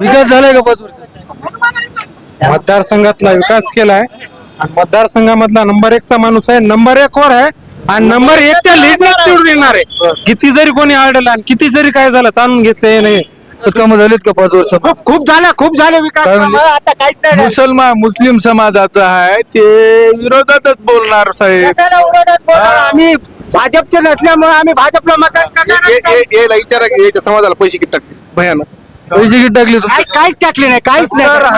विकास झालाय का पाच वर्ष? मतदारसंघातला विकास केलाय. आणि मतदारसंघामधला नंबर एकचा माणूस आहे नंबर एक वर आहे आणि नंबर एकच्या लीडने निवडून येणार आहे. किती जरी कोणी आढळलं आणि किती जरी काय झालं ताणून घेतलं हे नाही. कामं झालीत का पाच वर्षात खूप खूप झाल्या खूप झाले विकास. आता काहीच नाही. मुसलमान मुस्लिम समाजाचा आहे ते विरोधातच बोलणार साहेब. विरोधात बोलणार? आम्ही भाजपचे नसल्यामुळे आम्ही भाजपला मतदान करणारच नाही. याला विचारा की याच्या समाजाला पैसे किती टाकते भयानक. पैसे किती टाकले तुम्ही काहीच काहीच टाकले नाही काहीच सत्तर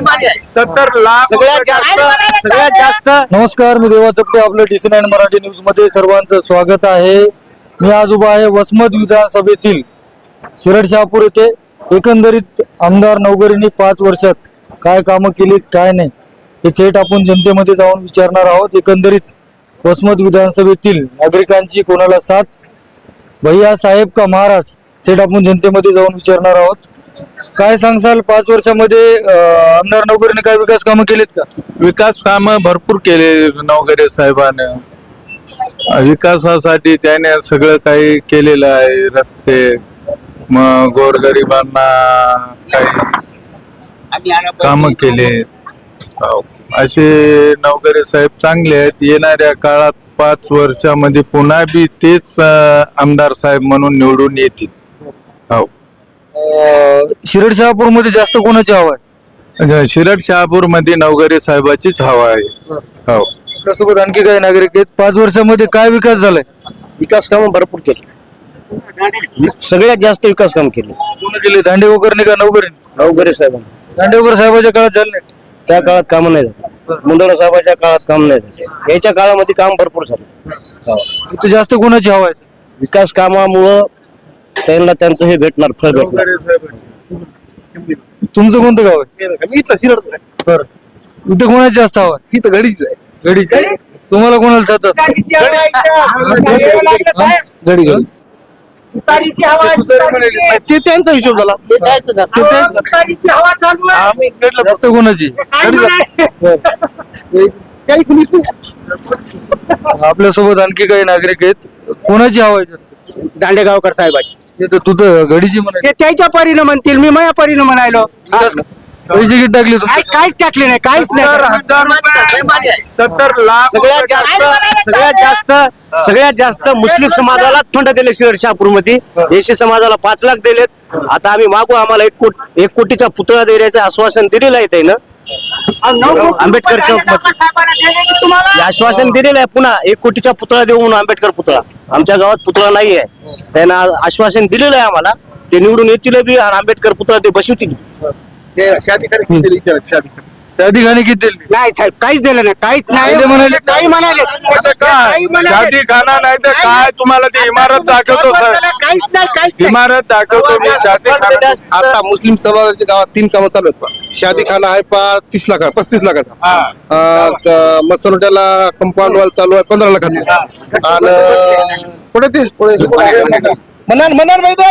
नाही सत्तर लाख सगळ्यात जास्त सगळ्यात जास्त नमस्कार मी देवा चपटे आपलं डी सी नाईन मराठी न्यूजमध्ये सर्वांचं स्वागत आहे. मी आज उभा आहे वसमत विधानसभेतील शिरड शहापूर येथे. एकंदरीत आमदार नवकरींनी पाच वर्षात काय कामं केलीत काय नाही हे थेट आपण जनतेमध्ये जाऊन विचारणार आहोत. एकंदरीत वसमत विधानसभेतील नागरिकांची कोणाला साथ? भैया साहेब का महाराज? थेट आपण जनतेमध्ये जाऊन विचारणार आहोत. काय सांगसाल पाच वर्षामध्ये अं, आमदार नवकरीने काय विकास कामं केलेत का? विकास काम भरपूर केले नवगरे साहेबानं. विकासासाठी त्याने सगळं काही केलेलं आहे रस्ते मग गोरगरिबांना काही काम केले. हो. असे नवगरे साहेब चांगले आहेत. येणाऱ्या काळात पाच वर्षामध्ये पुन्हा बी तेच अं, आमदार साहेब म्हणून निवडून येतील. हो. अं, शिरड शहापूरमध्ये जास्त कोणाची हवा आहे? शिरड शहापूरमध्ये नवगरे साहेबाचीच हवा आहे. हो. आपल्यासोबत आणखी काही नागरिक आहेत. पाच वर्षामध्ये काय विकास झालाय? विकास काम भरपूर केले. सगळ्यात जास्त विकास काम केले. केले? दांडेवकरने का नवकरीने नवगरे साहेबांनी दांडेवकर साहेबाच्या काळात झाले नाही. त्या काळात काम नाही झालं. मुंदडा साहेबाच्या काळात काम नाही झालं. याच्या काळामध्ये काम भरपूर झालं. हो. तिथे जास्त कोणाची हवा आहे? विकास कामामुळं त्यांना त्यांचं हे भेटणार फळ भेटणार. तुमचं कोणतं गाव आहे? मी इथला शिरडच आहे. इथे कोणाची जास्त हवा ही तर घडीच आहे. तुम्हाला कोणाला साहेब. घडी घडी. ते त्यांचा हिशोब झाला. ते अहो, त्यांचा- तुतारीची हवा चालू आहे. जास्त कोणाची? काय म्हणाय? काही कुणी आपल्यासोबत आणखी काही नागरिक आहेत. कोणाची हवा आहे जास्त? दांडेगावकर साहेबाची. ते तर तू तर घडीची म्हणायची. ते त्याच्या परीनं म्हणतील मी माझ्या परीनं म्हणायलो? पैसे किती टाकले काहीच तुम्ही काहीच टाकले नाही काहीच सत्तर नाही हजार रुपये. सत्तर लाख सगळ्यात जास्त सगळ्यात जास्त सगळ्यात जास्त मुस्लिम समाजाला फंड दिले शिरड शहापूरमध्ये एसी समाजाला पाच लाख दिलेत. आता आम्ही मागू आम्हाला एक कोटी एक कोटीचा पुतळा देण्याचं आश्वासन दिलेलं आहे त्यानं. आंबेडकर चौकमध्ये. आश्वासन दिलेलं आहे पुन्हा. एक कोटीचा पुतळा देऊ म्हणून आंबेडकर पुतळा. आमच्या गावात पुतळा नाही आहे त्यानं आश्वासन दिलेलं आहे आम्हाला. ते निवडून येतील बी आणि आंबेडकर पुतळा ते बसवतील त्या ठिकाणी किती दिली? नाही साहेब काहीच दिलं नाही. काहीच नाही म्हणाले- काही म्हणाले. आता काय शादी खाना नाही तर काय? तुम्हाला ती इमारत दाखवतो सर काहीच नाही काहीच नाही. इमारत दाखवतो मी शादी खाना. आता मुस्लिम समाजाच्या गावात तीन कामं चालू आहेत पहा. शादी खाना आहे पा तीस लाख पस्तीस लाखाचा. अं, क- मसनोट्याला कंपाऊंड वॉल चालू आहे पंधरा लाखाचं. आणि पुढे ते पुढे मनान मनान माहिती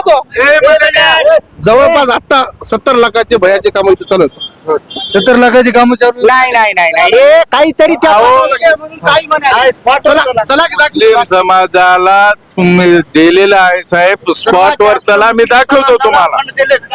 जवळपास आता सत्तर लाखाचे भयाचे काम इथे चालू आहेत. सत्तर लाखाची कामं चालू. नाही नाही नाही नाही. हे काहीतरी त्या म्हणून काही म्हणाले. चला चला की दाखली. मुस्लिम समाजाला तुम्ही दिलेलं आहे साहेब. स्पॉट वर चला मी दाखवतो तुम्हाला.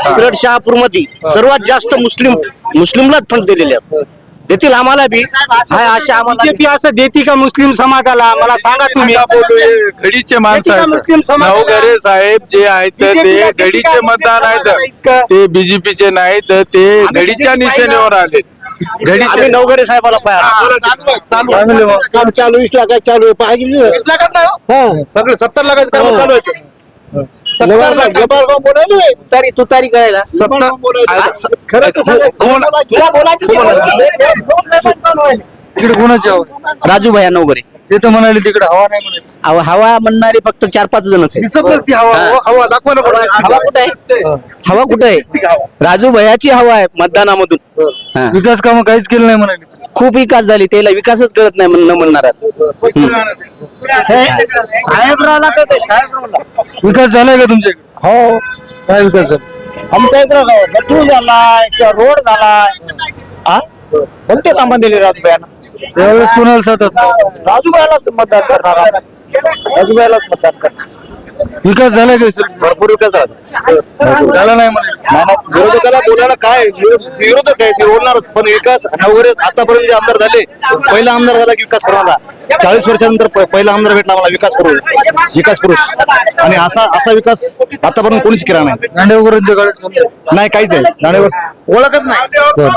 शिरड शहापूरमध्ये सर्वात जास्त मुस्लिम मुस्लिमलाच फंड दिलेले आहेत. देतील आम्हाला बी. हाय अशा आम्हाला बीजेपी असं देते का मुस्लिम समाजाला? मला सांगा तुम्ही. बोलू हे घडीचे माणसं किती का मुस्लिम आहेत समाजाला? नवघरे साहेब जे आहेत BJP ते ला घडीचे का मतदान आहेत. इतकं? ते बीजेपीचे नाहीत ते आम्ही घडीच्या BJP निशाणीवर आले आम्ही घडीचे नवघरे साहेबाला पाहिजे मग? काम चालू वीस लाखात चालू आहे. पाहिजे नाही सगळे सत्तर लाखाचे काम चालू आहे. नाही. तुतारी तुतारी करायला खरं तर. तुला बोलायचं? राजू भैया नवगरे ते तर म्हणाले तिकडे हवा नाही म्हणाले. अहो, हवा म्हणणारे फक्त चार पाच जणच दिसत नसती हवा. हवा दाखवा ना बरं. हवा कुठे आहे? हवा कुठे आहे? राजू भैयाची हवा आहे मतदानामधून. हा. विकास कामं काहीच केलं नाही म्हणाले. खूप विकास झाली त्याला विकासच कळत नाही म्हण- न म्हणणार साहेबरावला तर ते साहेबरावला विकास झालाय का तुमच्या इकडे हो. काय विकास झाला? आमच्या इकडं गटरू झालाय रोड झालाय. हा कोणते कामं दिले राजूबाईनं त्यावेळेस कुणाला साथ असणार राजूबाईलाच मतदान करणार आपण. राजूबाईलाच मतदान करणार विकास झाला का शिरड भरपूर विकास झाला. झाला नाही म्हणे विरोधकाला बोलायला काय? विरोध- विरोधक आहे ते बोलणारच. पण विकास वगैरे आतापर्यंत जे आमदार झाले पहिला आमदार झाला की विकास करणारा चाळीस वर्षानंतर प- पहिला आमदार भेटला मला विकास पुरुष. विकास पुरुष. आणि असा असा विकास आतापर्यंत कोणीच केला नाही. दांडेवकरांच्या काळात झाला. नाही काहीच नाही. दांडेवर ओळखत नाही.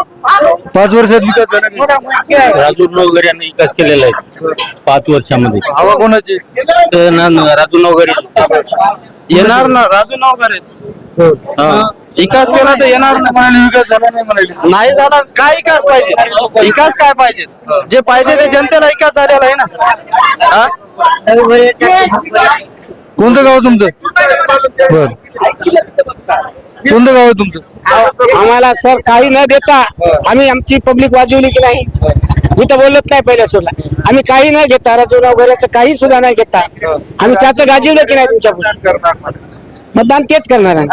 पाच वर्षात विकास झाला? राजू नवघर यांनी विकास केलेला आहे पाच वर्षामध्ये. हवा कोणाची? ते ना- ना- राजू नवघर येणार ना राजू नवघरेच विकास केला तर येणार ना म्हणाले विकास झाला नाही म्हणाले. नाही झाला काय विकास पाहिजे? विकास काय पाहिजे? जे पाहिजे ते जनतेला विकास झालेला आहे ना. हा? कोणतं गाव आहे तुमचं? बर. कोणतं गाव आहे तुमचं? आम्हाला सर काही न देता आम्ही आमची पब्लिक वाजवली की नाही? मी तर बोलत नाही पहिल्या सोडला आम्ही काही न घेता राजूराव वगैरेचं काही सुद्धा नाही घेता. आम्ही त्याचं गाजवलं की नाही तुमच्या मतदान तेच करणार आहे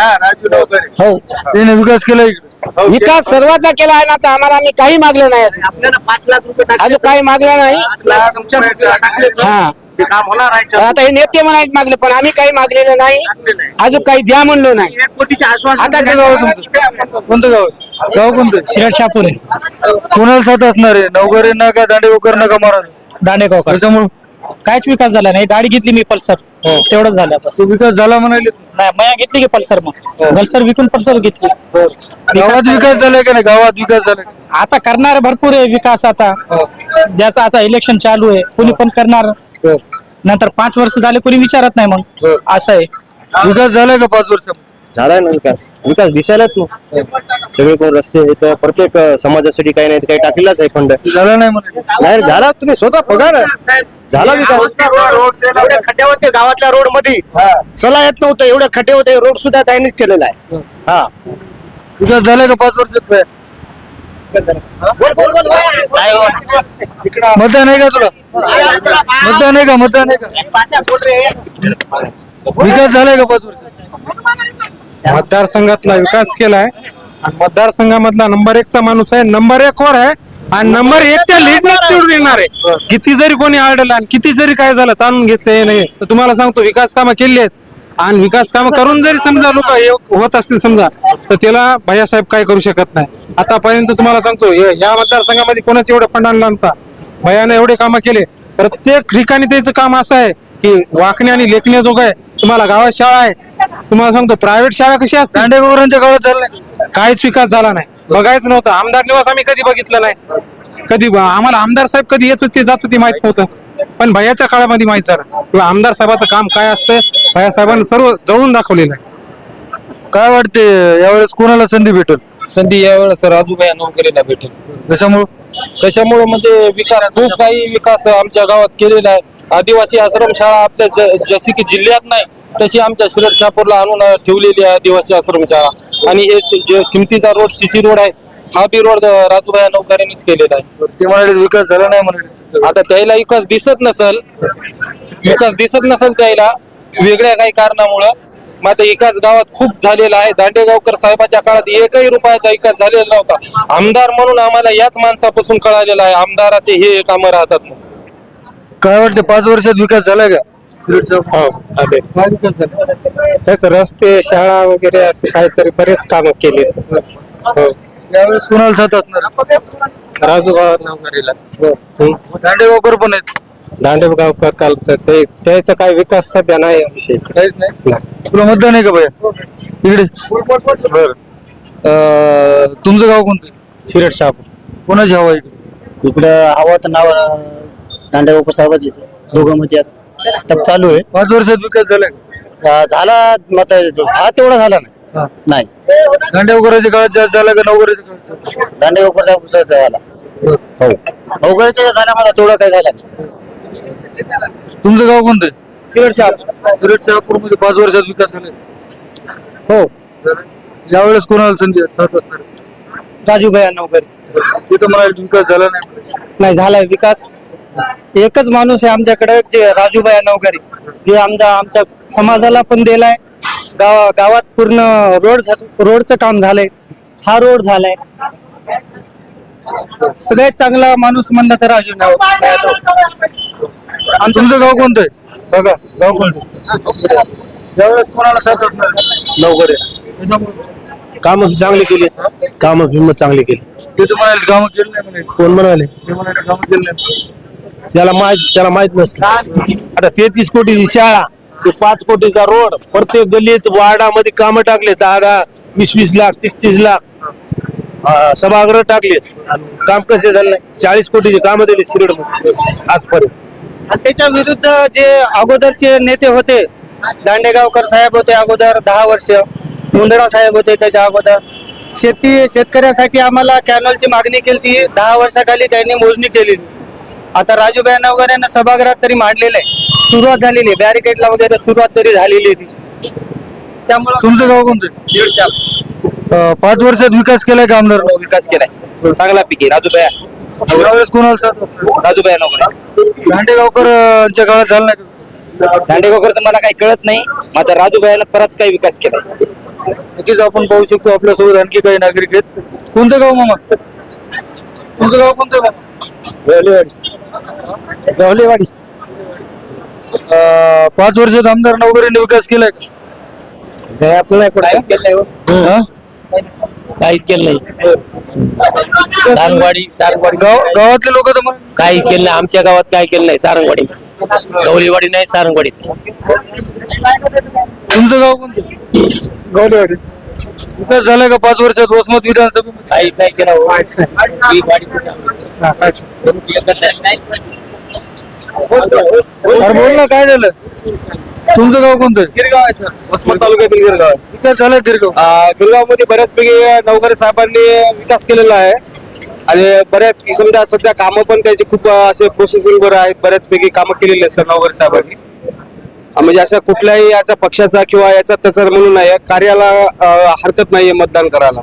हो त्याने विकास केला इकडे. विकास सर्वांचा केला आहे ना तर आम्हाला आम्ही काही मागलं नाही अजून. आपल्याला पाच लाख रुपये अजून काही मागलं नाही. हा. काम होणार आहे आता हे नेते म्हणायचे मागले पण आम्ही काही मागलेलं नाही. अजून काही द्या म्हणलो नाही. एक कोटीचे गाव आहे तुमचं कोणतं? गाव आहे गाव? कोणतं? शिरड शापूर. आहे कोणाला साथ असणार आहे? नवकरींना का दांडेवकर ना का महाराज दांडेगावकर. त्याच्यामुळे काहीच विकास झाला नाही. गाडी घेतली मी पल्सर. तेवढंच झालं बस. विकास झाला म्हणाले. नाही मया घेतली की पल्सर मग. पल्सर विकून पल्सर घेतली. गावात विकास झालाय का नाही? गावात विकास झालाय. आता करणार भरपूर आहे विकास आता. ज्याचा आता इलेक्शन चालू आहे कोणी पण करणार. नंतर पाच वर्ष झाले कोणी विचारत नाही मग. असं आहे. विकास झालाय का पाच वर्ष? झालाय ना विकास. विकास दिसायलाच ना सगळे कोण रस्ते इथं प्रत्येक अं, समाजासाठी काही नाही काही टाकलेलाच आहे फंड. झाला नाही म्हणाले नाही झाला. तुम्ही स्वतः बघा ना. झाला विकास. खड्डे होते गावातल्या रोडमध्ये चला येत नव्हतं. एवढे खड्डे होते. रोड सुद्धा त्यांनीच केलेला आहे. हा. विकास झालाय का पाच वर्षात काय? मतदान आहे का तुला? मतदान आहे का? मतदान आहे का? विकास झालाय का पाच वर्ष? मतदारसंघातला विकास केलाय. आणि मतदारसंघामधला नंबर एकचा माणूस आहे नंबर एक वर आहे आणि नंबर एकच्या लीड निवडून येणार आहे. किती जरी कोणी आढळला आणि किती जरी काय झालं ताणून घेतले नाही. तर तुम्हाला सांगतो विकास कामं केली आहेत. आणि विकास कामं करून जरी समजा लोक होत असतील समजा तर त्याला भैयासाहेब काय करू शकत नाही. आतापर्यंत तुम्हाला सांगतो या मतदारसंघामध्ये कोणाच एवढं फंड आणला नव्हता. भयाने एवढे कामं केले. प्रत्येक ठिकाणी त्याचं काम असं आहे की वाकणे आणि लेखण्याजोग आहे तुम्हाला गावात शाळा आहे. तुम्हाला सांगतो प्रायव्हेट शाळा कशी असते काळात झालाय काहीच विकास झाला नाही. बघायचं नव्हतं. आमदार निवास आम्ही कधी बघितलं नाही. कधी आम्हाला आमदार साहेब कधी येत होते जात होते माहीत नव्हतं. पण भैयाच्या काळामध्ये माहीत झालं. किंवा आमदार साहेबाचं काम काय असतं भैया साहेबांनी सर्व जवळून दाखवलेलं आहे. काय वाटते यावेळेस कोणाला संधी भेटेल? संधी यावेळेस राजूभाई नोकरीला भेटेल. त्याच्यामुळं कशामुळे? म्हणजे विकास खूप काही विकास आमच्या गावात केलेला आहे. आदिवासी आश्रमशाळा आपल्या ज- जशी की जिल्ह्यात नाही तशी आमच्या शिरड शापूरला आणून ठेवलेली आहे आदिवासी आश्रमशाळा आणि हे जे सिमतीचा रोड सीसी रोड आहे हा बी रोड अं, राजूभाई नोकऱ्यांनीच केलेला आहे. ते म्हणाले विकास झाला नाही म्हणाले. आता त्याला विकास दिसत नसल विकास दिसत नसल त्याला वेगळ्या काही कारणामुळं मग आता विकास गावात खूप झालेला आहे. दांडेगावकर साहेबाच्या काळात एकही रुपयाचा विकास झालेला नव्हता. आमदार म्हणून आम्हाला याच माणसापासून कळालेला आहे. आमदाराचे हे कामं राहतात म्हणून. काय वाटते पाच वर्षात विकास झालाय का? हो काय विकास झाला? रस्ते शाळा वगैरे असे काहीतरी बरेच कामं केले हो. यावेळेस कोणाला साथ असणार? राजूभाऊ नोकरीला दांडेगावकर पण आहेत. दांडेगावकर काल तर ते त्याचा काही विकास सध्या नाही आमच्या इकडे. काहीच नाही? तुला मतदान आहे का भैया? इकडे? बर. तुमचं गाव कोणतं? शिरड शाप कोणाची हवा इकडे? इकडं हवा तर नाव दांडेगावकर साहेबाचीच दोघं मध्ये टप चालू आहे. पाच वर्षात विकास अं, झाला मत हा तेवढा झाला नाही. हा. नाही. दांडेगावकरांच्या काळात जास्त झाला का नवकराच्या काळात जास्त? झाला? दांडेगावकर साहेबाचा झाला. हो. अवघडच्या झाल्यामध्ये तेवढं काही झालं नाही. तुमचं गाव कोणतं? शिरड शाप सुरेश शहापूरमध्ये पाच वर्षात विकास झालाय हो. यावेळेस कोणाला संधी आहे? साथ असणार राजूभाई नवकरी तिथं म्हणाले विकास झाला नाही नाही झालाय विकास. एकच माणूस आहे आमच्याकडे जे राजूबाई नवकरी जे आमच्या आमच्या समाजाला पण दिलाय. गाव गावात पूर्ण रोड रोडचं काम झालंय. हा रोड झालाय. सगळ्यात चांगला माणूस म्हणलं तर राजू नाव. आणि तुमचं गाव कोणतं आहे बघा गाव कोणतं? यावेळेस कोणाला साथ असणार? त्याच्यामुळे काम चांगली केली. काम हिंमत चांगली केली. ते तर म्हणाले कामं केलं नाही म्हणायचं कोण म्हणाले? ते म्हणाले कामं केलं नाही त्याला माहीत त्याला माहीत नसतं. आता तेहतीस कोटीची शाळा. ते पाच कोटीचा रोड प्रत्येक गल्लीत वार्डामध्ये कामं टाकले दहा दहा वीस वीस लाख तीस तीस लाख. अं, सभागृह टाकले. आणि काम कसे झालं नाही? चाळीस कोटीचे कामं दिले शिरड आजपर्यंत. आणि त्याच्या विरुद्ध जे अगोदरचे नेते होते दांडेगावकर साहेब होते अगोदर दहा वर्ष. मुंदडा साहेब होते त्याच्या अगोदर. शेती शेतकऱ्यासाठी आम्हाला कॅनलची मागणी केली ती दहा वर्षाखाली त्यांनी मोजणी केली आता राजूभाई वगैरे यांना सभागृहात तरी मांडलेलं आहे. सुरुवात झालेली आहे. बॅरिकेडला वगैरे सुरुवात तरी झालेली आहे त्यामुळे तुमचं गाव कोणतं? अं, पाच वर्षात विकास केलाय का आमदार? विकास केलाय. चांगला पिके. राजूभाई यावेळेस कोणाला साथ असणार राजूभाई नोकरी दांडेगावकर अं, यांच्या काळात झालं नाही का? दांडेगावकर तर मला काही कळत नाही. मात्र राजूभाईनं बराच काही विकास केलाय. नक्कीच आपण पाहू शकतो आपल्यासोबत आणखी काही नागरिक आहेत. कोणतं गाव मामा? तुमचं गाव कोणतं गाव गवलेवाडी. अं, पाच वर्षात आमदार नवकरीने विकास केलाय? आपल्याला हा? काही केलं नाही. सारंगवाडी सारंगवाडी. गाव गावातले लोक तर म्हण- काही केलं नाही. आमच्या गावात काय केलं नाही. सारंगवाडी गवलीवाडी नाही सारंगवाडी तुमचं गाव कोणतं? गवलेवाडी. विकास झालाय का पाच वर्षात वसमत विधानसभेमध्ये? काही नाही केलं ही. वाडी अरे बोल ना काय झालं? तुमचं गाव कोणतं? गिरगाव आहे सर. वसमत तालुक्यातील गिरगाव. आहे विकास गिरगाव? गिरगावमध्ये बऱ्याचपैकी नवकरे साहेबांनी विकास केलेला आहे. आणि बऱ्याच समजा सध्या कामं पण त्याचे खूप असे प्रोसेसिंग वर आहेत. बऱ्याचपैकी कामं केलेली आहेत सर नवकरे साहेबांनी. म्हणजे अशा कुठल्याही याचा पक्षाचा किंवा याचा त्याचा म्हणून नाही कार्याला अं, हरकत नाहीये मतदान करायला.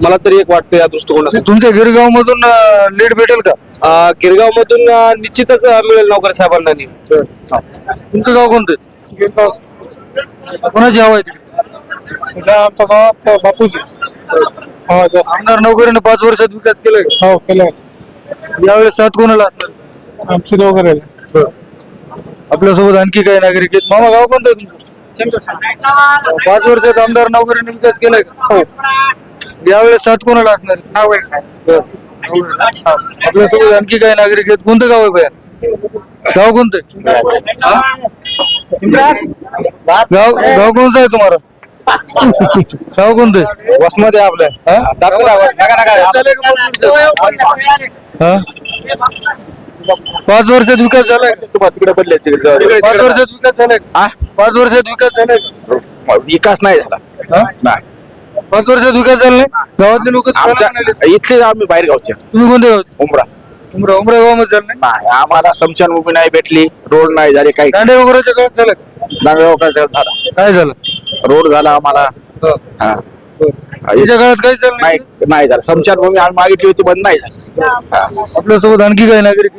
मला तरी एक वाटतं या दृष्टिकोनातून. तुमच्या गिरगाव मधून लीड भेटेल का? गिरगाव मधून निश्चितच अं, मिळेल नवकरे साहेबांना नी. तुमचं गाव कोणतं? कोणाची हवा आहे तिकडे? सध्या आमच्या गावात बापूजी. हा जास्त. आमदार नवकरीने पाच वर्षात विकास केलाय. का? हो केलं यावेळेस सात कोणाला असणार? आमची वगैरे आपल्यासोबत आणखी काही नागरिक आहेत. मामा गाव कोणतं आहे तुमचं? पाच वर्षात आमदार नवकरीने विकास केलाय. का हो. यावेळेस सात कोणाला असणार आपल्यासोबत आणखी काही नागरिक आहेत? कोणतं गाव आहे भैया? गाव कोणतं हा? गाव गाव कोणतं आहे तुम्हाला? गाव कोणतं आहे? वसमत आहे आपलं. हा? नका, नका. हा? पाच वर्षात विकास झालाय का? तिकडे बदले पाच वर्षात विकास झालाय? पाच वर्षात विकास झालाय? विकास नाही झाला हा? नाही पाच वर्षात विकास झाला नाही गावातले लोक आमच्या इथले आम्ही बाहेर गावचे तुम्ही कोणत्या गावात उमरा उमरा उमरा गावामध्ये झालं नाही नाही आम्हाला समशानभूमी नाही भेटली रोड नाही झाले काही दांडे वगैरेच्या काळात झालं का? झाला काय झालं रोड झाला आम्हाला हो. हा. त्याच्या काळात काही झालं नाही नाही झालं समशानभूमी आम्ही मागितली होती पण नाही झाली हा. आपल्यासोबत आणखी काही नागरिक?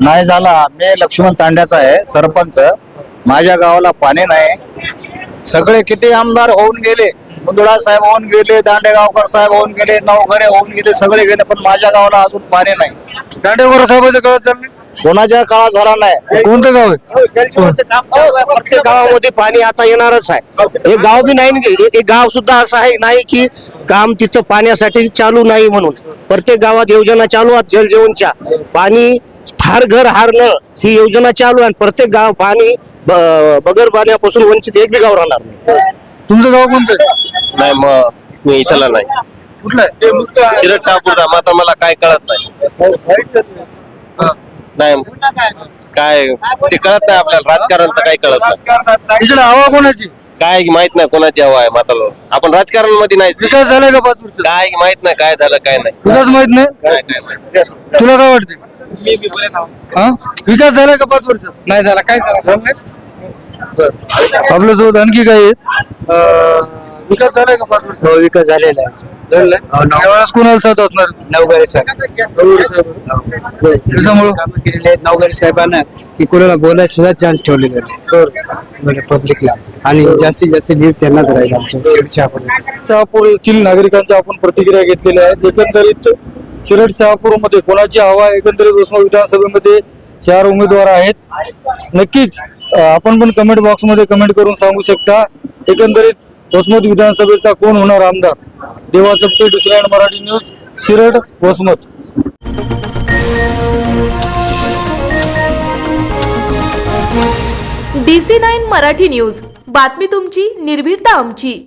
नाही झाला. मी लक्ष्मण तांड्याचा आहे सरपंच. माझ्या गावाला पाणी नाही. सगळे किती आमदार होऊन गेले. मुंदुळा साहेब होऊन गेले दांडेगावकर साहेब होऊन गेले नवघरे होऊन गेले सगळे गेले पण माझ्या गावाला अजून पाणी नाही. दांडे वगैरे साहेबाच्या काळात कोणाच्या काळात झाला नाही. कोणतं गाव आहे? प्रत्येक गावामध्ये पाणी आता येणारच आहे. हे गाव बी नाही हे- हे गाव सुद्धा असं आहे नाही की काम तिथं पाण्यासाठी चालू नाही म्हणून. प्रत्येक गावात योजना चालू आहेत जल जीवनच्या. पाणी फार घर हार न ही योजना चालू आहे आणि प्रत्येक गाव पाणी बगर पाण्यापासून वंचित एक बी गाव राहणार नाही. तुमचं गाव कोणतं? नाही मग मी इथला नाही. कुठलं शिरट शहापूरचा मात्र मला काय कळत नाही. हा. नाही. काय? ते कळत नाही आपल्याला. राजकारणचं काही कळत नाही. इकडे हवा कोणाची? काय माहीत नाही कोणाची हवा आहे मात्र आपण राजकारणमध्ये नाही विकास झालाय का पाच वर्षात काय माहीत नाही काय झालं काय नाही. विकास माहीत नाही? काय काय माहीत तुला काय वाटते हा? विकास झालाय का पाच वर्षात? नाही झाला. काय. आपल्यासोबत आणखी काही आहेत? अं, विकास झालाय का पाच वर्षात? हो, विकास झालेला आहे. झालाय यावेळेस कोणाला साथ असणार? नवघरे साहेब. गौरी साहेब. त्याच्यामुळं कामं केलेले आहेत. नवघरे साहेबांना की कोणाला बोलायला सुद्धा चान्स ठेवलेला नाही. पब्लिकला आणि जास्तीत जास्त लीड त्यांनाच राहील आमच्या शिरशापूर शहापूर. येथील नागरिकांच्या आपण प्रतिक्रिया घेतलेल्या आहेत एकंदरीत शिरड शहापूरमध्ये कोणाची हवा? एकंदरीत उस्मा विधानसभेमध्ये चार उमेदवार आहेत. नक्कीच अ, आपण पण कमेंट बॉक्समध्ये कमेंट करून सांगू शकता. एकंदरीत वसमत विधानसभेचा कोण होणार आमदार? देवा चपटे दुसऱ्या Marathi news Shirad Vasmat. D C nine Marathi news. बातमी तुमची निर्भीडता आमची.